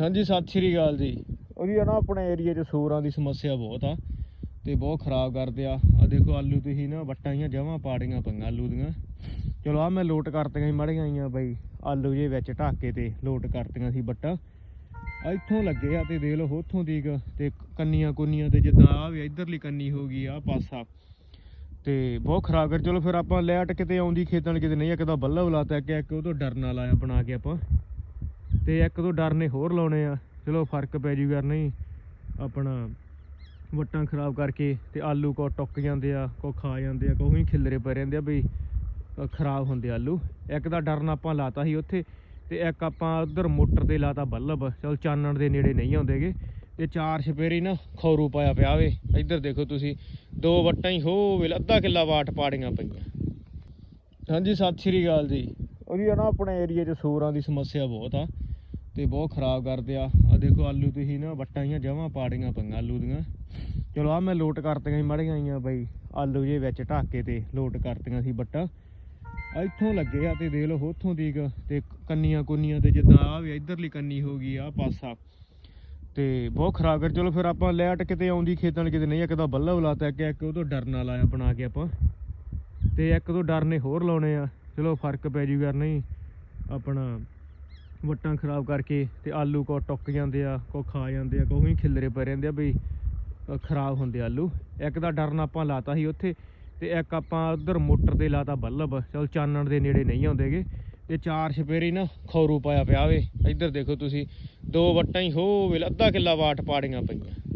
ਹਾਂਜੀ, ਸਤਿ ਸ਼੍ਰੀ ਅਕਾਲ ਜੀ। ਉਹਦੀ ਆ ਨਾ, ਆਪਣੇ ਏਰੀਏ 'ਚ ਸੂਰਾਂ ਦੀ ਸਮੱਸਿਆ ਬਹੁਤ ਆ ਤੇ ਬਹੁਤ ਖਰਾਬ ਕਰਦੇ ਆ। ਆ ਦੇਖੋ, ਆਲੂ ਤੁਸੀਂ ਨਾ ਵੱਟਾਂ ਜੀਆਂ ਜਮਾਂ ਪਾੜੀਆਂ ਪਈਆਂ ਆਲੂ ਦੀਆਂ। ਚਲੋ ਆ ਮੈਂ ਲੋਟ ਕਰਤੀਆਂ ਸੀ, ਮੜੀਆਂ ਆਈਆਂ ਬਈ। ਆਲੂ ਜੇ ਵਿੱਚ ਢੱਕ ਤੇ ਲੋਟ ਕਰਤੀਆਂ ਸੀ ਵੱਟਾਂ। ਆ ਇੱਥੋਂ ਲੱਗੇ ਆ ਤੇ ਦੇਖ ਲਓ, ਉੱਥੋਂ ਦੀ ਕ- ਤੇ ਕੰਨੀਆਂ ਕੁੰਨੀਆਂ ਤੇ ਜਿੱਦਾਂ ਆ ਵੀ ਇਧਰਲੀ ਕੰਨੀ ਹੋ ਗਈ ਆ ਪਾਸਾ। ਤੇ ਬਹੁਤ ਖਰਾਬ ਕਰ ਚਲੋ, ਫਿਰ ਆਪਾਂ ਲੈਟ ਕਿਤੇ ਆਉਂਦੀ ਖੇਤਾਂ 'ਚ ਕਿਤੇ ਨਹੀਂ ਆ ਕਿਤੇ ਬੱਲਾ ਬੁਲਾਤਾ ਕਿ ਇੱਕ ਉਹ ਤੋਂ ਡਰਨ ਵਾਲਾ ਆ ਬਣਾ ਕੇ ਆਪਾਂ। ਤੇ ਇੱਕ ਦੋ ਡਰ ਨੇ ਹੋਰ ਲਾਉਣੇ ਆ। ਚਲੋ, ਫ਼ਰਕ ਪੈ ਜੂ ਜੂਗਾ ਨਹੀਂ। ਆਪਣਾ ਵੱਟਾਂ ਖਰਾਬ ਕਰਕੇ ਤੇ ਆਲੂ ਕੋ ਟੁੱਕ ਜਾਂਦੇ ਆ, ਕੋ ਖਾ ਜਾਂਦੇ ਆ ਕੋਈ ਖਿਲਰੇ ਪੈ ਰਹਿੰਦੇ ਆ ਵੀ ਖਰਾਬ ਹੁੰਦੇ ਆਲੂ। ਇੱਕ ਦਾ ਡਰਨ ਆਪਾਂ ਲਾਤਾ ਸੀ ਉੱਥੇ ਤੇ ਇੱਕ ਆਪਾਂ ਉਧਰ ਮੋਟਰ ਤੇ ਲਾਤਾ ਬੱਲਬ। ਚਲ ਚਾਨਣ ਦੇ ਨੇੜੇ ਨਹੀਂ ਆਉਂਦੇਗੇ ਤੇ ਚਾਰ ਛਪੇਰੀ ਨਾ ਖੌਰੂ ਪਾਇਆ ਪਿਆ ਵੇ। ਇੱਧਰ ਦੇਖੋ ਤੁਸੀਂ, ਦੋ ਵੱਟਾਂ ਹੀ, ਹੋ ਵੇਲ ਅੱਧਾ ਕਿੱਲਾ ਵਾਟ ਪਾੜੀਆਂ ਪਈਆਂ। ਹਾਂਜੀ, ਸਤਿ ਸ਼੍ਰੀ ਅਕਾਲ ਜੀ। ਉਹਦੀ ਆ ਨਾ ਆਪਣੇ ਏਰੀਏ 'ਚ ਸੂਰਾਂ ਦੀ ਸਮੱਸਿਆ ਬਹੁਤ ਆ ਤੇ ਬਹੁਤ ਖਰਾਬ ਕਰਦੇ ਆ। ਆ ਦੇਖੋ ਆਲੂ ਤੁਸੀਂ ਨਾ ਵੱਟਾਂ ਜੀਆਂ ਜਮਾਂ ਪਾੜੀਆਂ ਪਈਆਂ ਆਲੂ ਦੀਆਂ। ਚਲੋ ਆ ਮੈਂ ਲੋਟ ਕਰਤੀਆਂ ਸੀ, ਮੜੀਆਂ ਆਈਆਂ ਬਈ, ਆਲੂ ਜੇ ਵਿੱਚ ਢੱਕ ਤੇ ਲੋਟ ਕਰਤੀਆਂ ਸੀ ਵੱਟਾਂ। ਇੱਥੋਂ ਲੱਗੇ ਆ ਤੇ ਦੇਖ ਲਓ ਉੱਥੋਂ ਦੀ ਕ- ਤੇ ਕੰਨੀਆਂ ਕੁੰਨੀਆਂ ਤੇ ਜਿੱਦਾਂ ਆ ਵੀ ਇਧਰਲੀ ਕੰਨੀ ਹੋ ਗਈ ਆ ਪਾਸਾ। ਤੇ ਬਹੁਤ ਖਰਾਬ ਕਰ ਚਲੋ ਫਿਰ ਆਪਾਂ ਲੈਟ ਕਿਤੇ ਆਉਂਦੀ ਖੇਤਾਂ 'ਚ ਕਿਤੇ ਨਹੀਂ, ਇੱਕ ਤਾਂ ਬੱਲਾ ਬੁਲਾਤਾ ਕਿ ਇੱਕ ਉਹ ਤੋਂ ਡਰਨ ਵਾਲਾ ਬਣਾ ਕੇ ਆਪਾਂ। ਤੇ ਇੱਕ ਤੋਂ ਡਰਨੇ ਹੋਰ ਲਾਉਣੇ ਆ। ਚਲੋ ਫ਼ਰਕ ਪੈ ਜੂਗਾ ਨਹੀਂ। ਆਪਣਾ ਵੱਟਾਂ ਖਰਾਬ ਕਰਕੇ ਤੇ ਆਲੂ ਕੋ ਟੁੱਕ ਜਾਂਦੇ ਆ, ਕੋ ਖਾ ਜਾਂਦੇ ਆ ਕੋਈ ਖਿਲਰੇ ਪੈ ਰਹਿੰਦੇ ਆ ਵੀ ਖਰਾਬ ਹੁੰਦੇ ਆਲੂ। ਇੱਕ ਦਾ ਡਰਨ ਆਪਾਂ ਲਾਤਾ ਸੀ ਉੱਥੇ ਤੇ ਇੱਕ ਆਪਾਂ ਉਧਰ ਮੋਟਰ ਤੇ ਲਾਤਾ ਬੱਲਬ। ਚਲ ਚਾਨਣ ਦੇ ਨੇੜੇ ਨਹੀਂ ਆਉਂਦੇਗੇ ਤੇ ਚਾਰ ਛਪੇਰੀ ਨਾ ਖੌਰੂ ਪਾਇਆ ਪਿਆ ਵੇ। ਇੱਧਰ ਦੇਖੋ ਤੁਸੀਂ, ਦੋ ਵੱਟਾਂ ਹੀ ਹੋ ਵੇਲ ਅੱਧਾ ਕਿੱਲਾ ਵਾਟ ਪਾੜੀਆਂ ਪਈਆਂ।